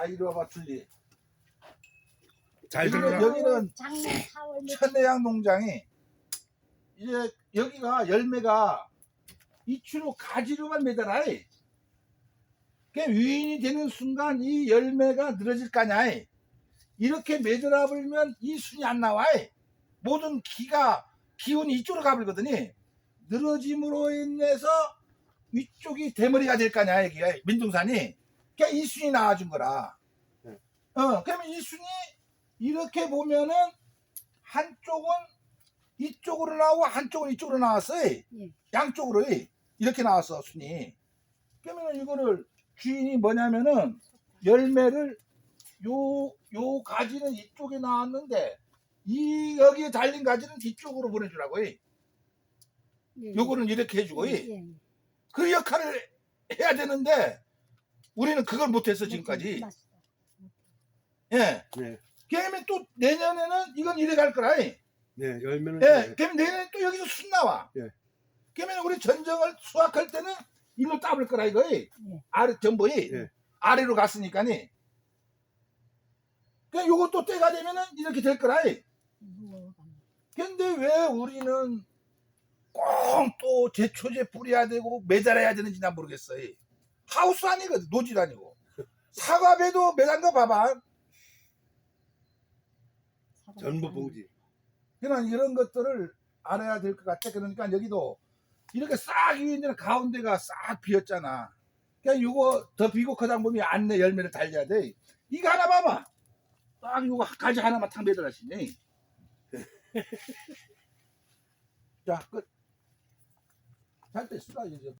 자 이리 와봐 줄리. 잘 여기는, 들어라. 여기는 작년 4월 며칠 천내양 농장이 이제 여기가 열매가 이추로 가지로만 매달아. 그 위인이 되는 순간 이 열매가 늘어질 거냐. 이렇게 매달아 버리면 이 순이 안 나와. 모든 기가 기운이 이쪽으로 가버리거든요. 늘어짐으로 인해서 위쪽이 대머리가 될 거냐 여기가 민둥산이. 그러니까 이 순이 나와준 거라. 네. 어 그러면 이 순이 이렇게 보면은 한쪽은 이쪽으로 나오고 한쪽은 이쪽으로 나왔어요. 예. 양쪽으로 이렇게 나왔어 순이. 그러면 이거를 주인이 뭐냐면은 열매를 요 요 가지는 이쪽에 나왔는데 이 여기에 달린 가지는 뒤쪽으로 보내주라고 해. 예, 요거는 이렇게 해주고 예, 해. 예. 그 역할을 해야 되는데 우리는 그걸 못했어 지금까지. 예. 네. 그러면 또 내년에는 이건 이래 갈 거라. 해. 네, 열매는 예, 그럼 내년에 또 여기서 순 나와. 예. 그러면 우리 전정을 수확할 때는 일로 따볼 거라 이거. 예. 아래 전보이 예. 아래로 갔으니까니. 그냥 요것도 때가 되면은 이렇게 될 거라. 근데 왜 우리는 꼭 또 제초제 뿌려야 되고 매달아야 되는지 난 모르겠어요. 하우스 아니거든, 노질 아니고. 사과배도 매단 거 봐봐. 전부 봉지. 그냥 이런 것들을 알아야 될 것 같아. 그러니까 여기도 이렇게 싹 위에 있는 가운데가 싹 비었잖아. 그냥 요거 더 비고 커당 보면 안내 열매를 달려야 돼. 이거 하나 봐봐. 딱 요거 가지 하나만 탁 매달아시네. 자, 끝. 잘 됐어, 이제.